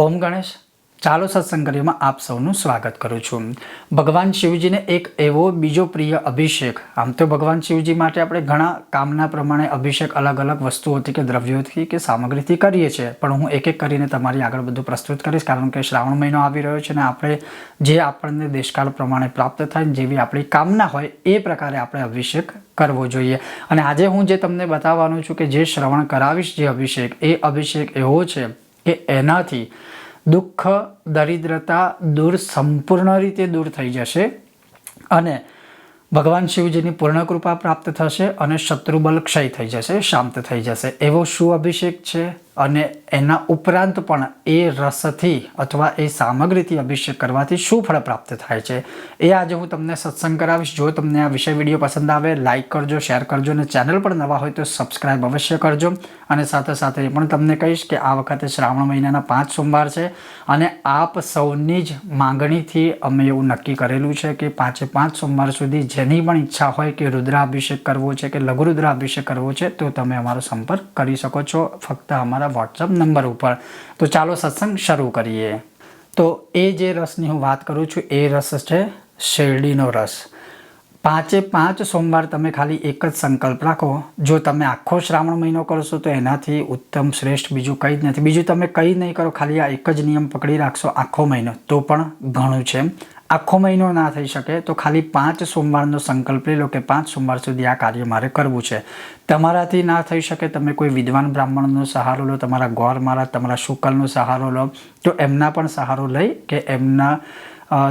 ઓમ ગણેશ. ચાલો સત્સંગ સત્સંગરીમાં આપ સૌનું સ્વાગત કરું છું. ભગવાન શિવજીને એક એવો બીજો પ્રિય અભિષેક. આમ તો ભગવાન શિવજી માટે આપણે ઘણા કામના પ્રમાણે અભિષેક અલગ અલગ વસ્તુઓથી કે દ્રવ્યોથી કે સામગ્રીથી કરીએ છીએ. પણ હું એક એક કરીને તમારી આગળ બધું પ્રસ્તુત કરીશ, કારણ કે શ્રાવણ મહિનો આવી રહ્યો છે અને આપણે જે આપણને દેશકાળ પ્રમાણે પ્રાપ્ત થાય જેવી આપણી કામના હોય એ પ્રકારે આપણે અભિષેક કરવો જોઈએ. અને આજે હું જે તમને બતાવવાનું છું કે જે શ્રવણ કરાવીશ જે અભિષેક, એ અભિષેક એવો છે કે એનાથી દુઃખ, દરિદ્રતા દૂર સંપૂર્ણ રીતે દૂર થઈ જશે અને ભગવાન શિવજીની પૂર્ણ કૃપા પ્રાપ્ત થશે અને શત્રુબલ ક્ષય થઈ જશે, શાંત થઈ જશે. એવો શું અભિષેક છે? અને એના ઉપરાંત પણ એ રસથી અથવા એ સામગ્રીથી અભિષેક કરવાથી શું ફળ પ્રાપ્ત થાય છે? એ આજે હું તમને સત્સંગ કરાવીશ. જો તમને આ વિષય વીડિયો પસંદ આવે લાઇક કરજો શેર કરજો અને ચેનલ પર નવા હોય તો સબસ્ક્રાઇબ અવશ્ય કરજો. અને સાથે સાથે એ પણ તમને કહીશ કે આ વખતે શ્રાવણ મહિનાના પાંચ સોમવાર છે અને આપ સૌની જ માંગણીથી અમે એવું નક્કી કરેલું છે કે પાંચે પાંચ સોમવાર સુધી જેની પણ ઈચ્છા હોય કે રુદ્રાભિષેક કરવો છે કે લઘુરુદ્રાભિષેક કરવો છે, તો તમે અમારો સંપર્ક કરી શકો છો. ફક્ત અમારા વોટ્સઅપ નંબર ઉપર. તો ચાલો સત્સંગ શરૂ કરીએ. તો એ જે રસની હું વાત કરું છું, એ રસ છે શેરડીનો રસ. પાંચે પાંચ સોમવાર તમે ખાલી એક જ સંકલ્પ રાખો. જો તમે આખો શ્રાવણ મહિનો કરશો તો એનાથી ઉત્તમ શ્રેષ્ઠ બીજું કંઈ જ નથી. બીજું તમે કંઈ નહીં કરો, ખાલી આ એક જ નિયમ પકડી રાખશો આખો મહિનો. તો પણ ઘણું છે આખો મહિનો ના થઈ શકે, તો ખાલી પાંચ સોમવારનો સંકલ્પ લઈ લો કે પાંચ સોમવાર સુધી આ કાર્ય મારે કરવું છે. તમારાથી ના થઈ શકે, તમે કોઈ વિદ્વાન બ્રાહ્મણનો સહારો લો, તમારા ગોર મહારાજ, તમારા શુકલનો સહારો લો, તો એમના પણ સહારો લઈ કે એમના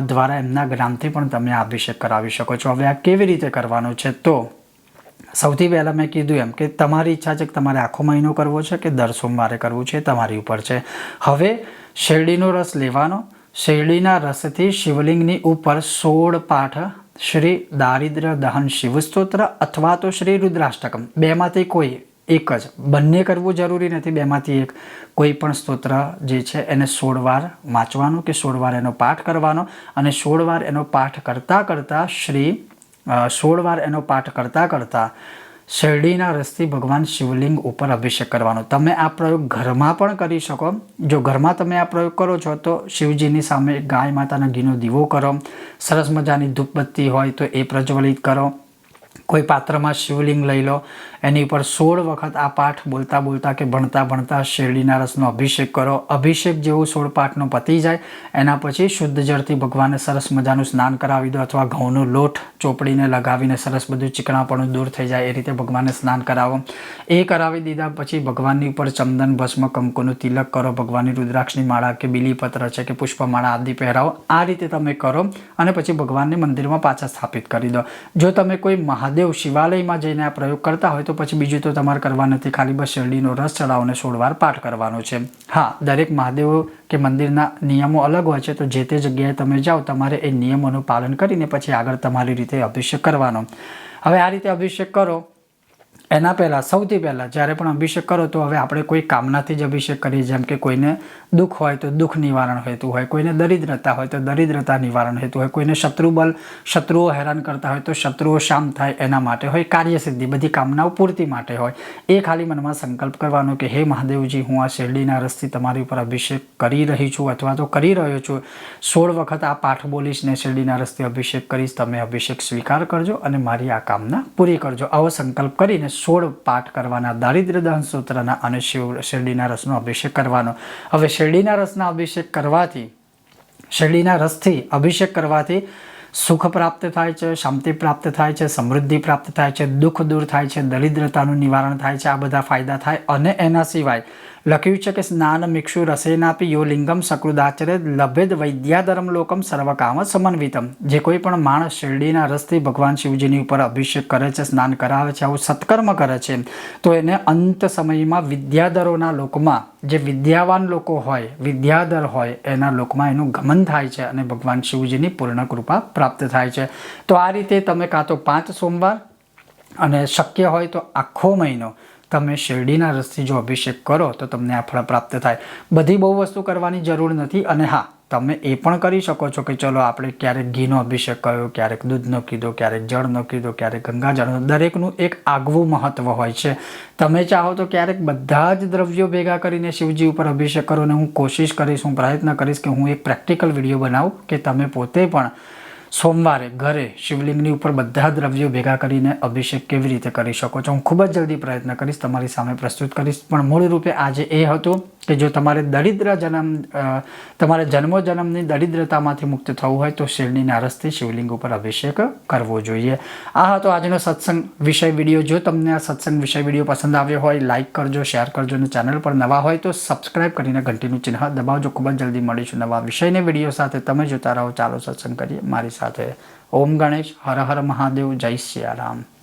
દ્વારા એમના જ્ઞાનથી પણ તમે અભિષેક કરાવી શકો છો. હવે આ કેવી રીતે કરવાનું છે? તો સૌથી પહેલાં મેં કીધું એમ કે તમારી ઈચ્છા છે કે તમારે આખો મહિનો કરવો છે કે દર સોમવારે કરવું છે તમારી ઉપર છે. હવે શેરડીનો રસ લેવાનો શેરડીના રસથી શિવલિંગની ઉપર સોળ પાઠ શ્રી દારિદ્ર દહન શિવસ્તોત્ર અથવા તો શ્રી રુદ્રાષ્ટકમ. બેમાંથી કોઈ એક જ. બંને કરવું જરૂરી નથી. બેમાંથી એક કોઈ પણ સ્તોત્ર જે છે એને સોળ વાર વાંચવાનું કે સોળ વાર એનો પાઠ કરવાનો અને સોળ વાર એનો પાઠ કરતાં કરતાં શ્રી સોળ વાર એનો પાઠ કરતાં કરતાં શેરડીના રસથી ભગવાન શિવલિંગ ઉપર અભિષેક કરવાનો. તમે આ પ્રયોગ ઘરમાં પણ કરી શકો. જો ઘરમાં તમે આ પ્રયોગ કરો છો, તો શિવજીની સામે ગાય માતાના ઘીનો દીવો કરો. સરસ મજાની ધૂપબત્તી હોય તો એ પ્રજ્વલિત કરો. કોઈ પાત્રમાં શિવલિંગ લઈ લો, એની ઉપર સોળ વખત આ પાઠ બોલતા બોલતા કે ભણતા ભણતા શેરડીના રસનો અભિષેક કરો. અભિષેક જેવું સોળ પાઠનો પતી જાય, એના પછી શુદ્ધ જળથી ભગવાનને સરસ મજાનું સ્નાન કરાવી દો અથવા ઘઉંનો લોટ ચોપડીને લગાવીને સરસ બધું ચીકણાપણું દૂર થઈ જાય એ રીતે ભગવાનને સ્નાન કરાવો. એ કરાવી દીધા પછી ભગવાનની ઉપર ચંદન, ભસ્મ, કંકુનું તિલક કરો, ભગવાનની રુદ્રાક્ષની માળા કે બીલીપત્ર છે કે પુષ્પમાળા આદિ પહેરાવો. આ રીતે તમે કરો અને પછી ભગવાનને મંદિરમાં પાછા સ્થાપિત કરી દો. જો તમે કોઈ મહાદેવ શિવાલયમાં જઈને આ પ્રયોગ કરતા હોય તો પછી બીજું તો તમારે કરવા નથી. ખાલી બસ શેરડીનો રસ ચડાવો અને સોળ વાર પાઠ કરવાનો છે. હા, દરેક મહાદેવ કે મંદિરના નિયમો અલગ હોય છે, તો જે તે જગ્યાએ તમે જાઓ, તમારે એ નિયમોનું પાલન કરીને પછી આગળ તમારી રીતે અભિષેક કરવાનો. હવે આ રીતે અભિષેક કરો. એના પહેલાં, સૌથી પહેલાં જ્યારે પણ અભિષેક કરો તો હવે આપણે કોઈ કામનાથી જ અભિષેક કરીએ, જેમ કે કોઈને દુઃખ હોય તો દુઃખ નિવારણ હેતુ હોય, કોઈને દરિદ્રતા હોય તો દરિદ્રતા નિવારણ હેતુ હોય, કોઈને શત્રુબલ, શત્રુઓ હેરાન કરતા હોય તો શત્રુઓ શાંત થાય, એના માટે હોય, કાર્યસિદ્ધિ, બધી કામનાઓ પૂર્તિ માટે હોય. એ ખાલી મનમાં સંકલ્પ કરવાનો કે, હે મહાદેવજી, હું આ શેરડીના રસથી તમારી ઉપર અભિષેક કરી રહી છું અથવા તો કરી રહ્યો છું. સોળ વખત આ પાઠ બોલીશ ને શેરડીના રસથી અભિષેક કરીશ, તમે અભિષેક સ્વીકાર કરજો અને મારી આ કામના પૂરી કરજો. આવો સંકલ્પ કરીને સોળ પાઠ કરવાના, દારિદ્ર્ય દહન સૂત્રના અને શિવ, શેરડીના રસનો અભિષેક કરવાનો. હવે શેરડીના રસના અભિષેક કરવાથી, શેરડીના રસથી અભિષેક કરવાથી સુખ પ્રાપ્ત થાય છે, શાંતિ પ્રાપ્ત થાય છે, સમૃદ્ધિ પ્રાપ્ત થાય છે, દુઃખ દૂર થાય છે, દરિદ્રતાનું નિવારણ થાય છે, આ બધા ફાયદા થાય અને એના સિવાય લખ્યું છે કે સ્નાન મિક્ષુ રસેનાપી યો લિંગમ સકૃદાચરે લભેદ વૈદ્યાધરમ લોકમ સર્વકામ સમન્વિતમ જે કોઈ પણ માણસ શેરડીના રસથી ભગવાન શિવજીની ઉપર અભિષેક કરે છે સ્નાન કરાવે છે આવું સત્કર્મ કરે છે તો એને અંત સમયમાં વિદ્યાધરોના લોકમાં જે વિદ્યાવાન લોકો હોય વિદ્યાધર હોય એના લોકમાં એનું ગમન થાય છે અને ભગવાન શિવજીની પૂર્ણ કૃપા પ્રાપ્ત થાય છે તો આ રીતે તમે કાં તો પાંચ સોમવાર અને શક્ય હોય તો આખો મહિનો તમે શેરડીના રસથી જો અભિષેક કરો, તો તમને આ ફળ પ્રાપ્ત થાય. બધી બહુ વસ્તુ કરવાની જરૂર નથી અને હા, તમે એ પણ કરી શકો છો કે ચલો આપણે ક્યારેક ઘીનો અભિષેક કર્યો, ક્યારેક દૂધનો કીધો, ક્યારેક જળનો કીધો, ક્યારેક ગંગાજળનો. દરેકનું એક આગવું મહત્વ હોય છે. તમે ચાહો તો ક્યારેક બધા જ દ્રવ્યો ભેગા કરીને શિવજી ઉપર અભિષેક કરો અને હું કોશિશ કરીશ, હું પ્રયત્ન કરીશ કે હું એક પ્રેક્ટિકલ વીડિયો બનાવું કે તમે પોતે પણ સોમવારે ઘરે શિવલિંગની ઉપર બધા દ્રવ્યો ભેગા કરીને અભિષેક કેવી રીતે કરી શકો છો? હું ખૂબ જ જલ્દી પ્રયત્ન કરીશ, તમારી સામે પ્રસ્તુત કરીશ. પણ મૂળ રૂપે આજે એ હતું કે જો તમારે દરિદ્ર જન્મ તમારે જન્મો જન્મની દરિદ્રતામાંથી મુક્ત થવું હોય તો શિવની નારસથી શિવલિંગ ઉપર અભિષેક કરવો જોઈએ. આ હતો આજનો સત્સંગ વિષય વીડિયો. જો તમને આ સત્સંગ વિષય વીડિયો પસંદ આવ્યો હોય લાઇક કરજો શેર કરજો અને ચેનલ પર નવા હોય તો સબસ્ક્રાઇબ કરીને ઘંટીનું ચિહ્ન દબાવજો. ખૂબ જ જલ્દી મળીશું નવા વિષયને વીડિયો સાથે. તમે જોતા રહો. ચાલો સત્સંગ કરીએ. મારી સાથે ઓમ ગણેશ. હર હર મહાદેવ. જય સિયારામ